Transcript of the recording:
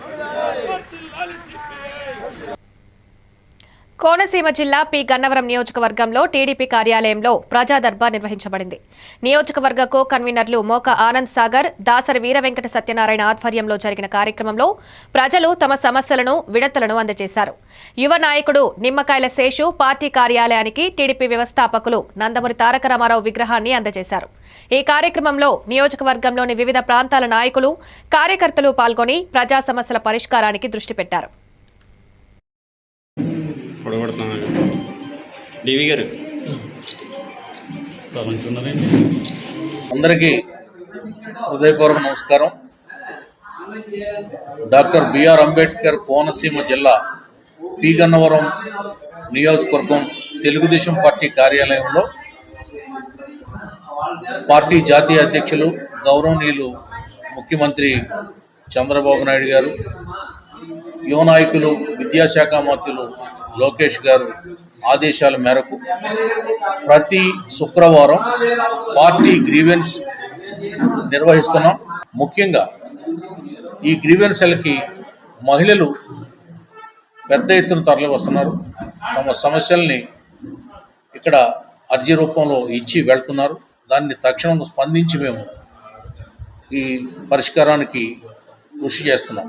감사합니다. కోనసీమ జిల్లా పి. గన్నవరం నియోజకవర్గంలో టీడీపీ కార్యాలయంలో ప్రజా దర్బార్ నిర్వహించబడింది. నియోజకవర్గ కో కన్వీనర్లు మోక ఆనంద్ సాగర్ దాసరి వీరవెంకట సత్యనారాయణ ఆధ్వర్యంలో జరిగిన కార్యక్రమంలో ప్రజలు తమ సమస్యలను విడతలను అందజేశారు. యువ నాయకుడు నిమ్మకాయల శేషు పార్టీ కార్యాలయానికి టీడీపీ వ్యవస్థాపకులు నందమూరి తారక రామారావు విగ్రహాన్ని అందజేశారు. ఈ కార్యక్రమంలో నియోజకవర్గంలోని వివిధ ప్రాంతాల నాయకులు కార్యకర్తలు పాల్గొని ప్రజా సమస్యల పరిష్కారానికి దృష్టి పెట్టారు. పొడగొడుతున్నాను. డివి గారు. అందరికీ హృదయపూర్వక నమస్కారం. డాక్టర్ బిఆర్ అంబేద్కర్ కోనసీమ జిల్లా పి గన్నవరం నియోజకవర్గం తెలుగుదేశం పార్టీ కార్యాలయంలో పార్టీ జాతీయ అధ్యక్షులు గౌరవనీయులు ముఖ్యమంత్రి చంద్రబాబు నాయుడు గారు యువ నాయకులు విద్యాశాఖ మంత్రులు లోకేష్ గారు ఆదేశాల మేరకు ప్రతి శుక్రవారం పార్టీ గ్రీవెన్స్ నిర్వహిస్తున్నాం. ముఖ్యంగా ఈ గ్రీవెన్స్లకి మహిళలు పెద్ద ఎత్తున తరలి వస్తున్నారు తమ సమస్యల్ని ఇక్కడ అర్జీ రూపంలో ఇచ్చి వెళ్తున్నారు. దాన్ని తక్షణం స్పందించి మేము ఈ పరిష్కారానికి కృషి చేస్తున్నాం.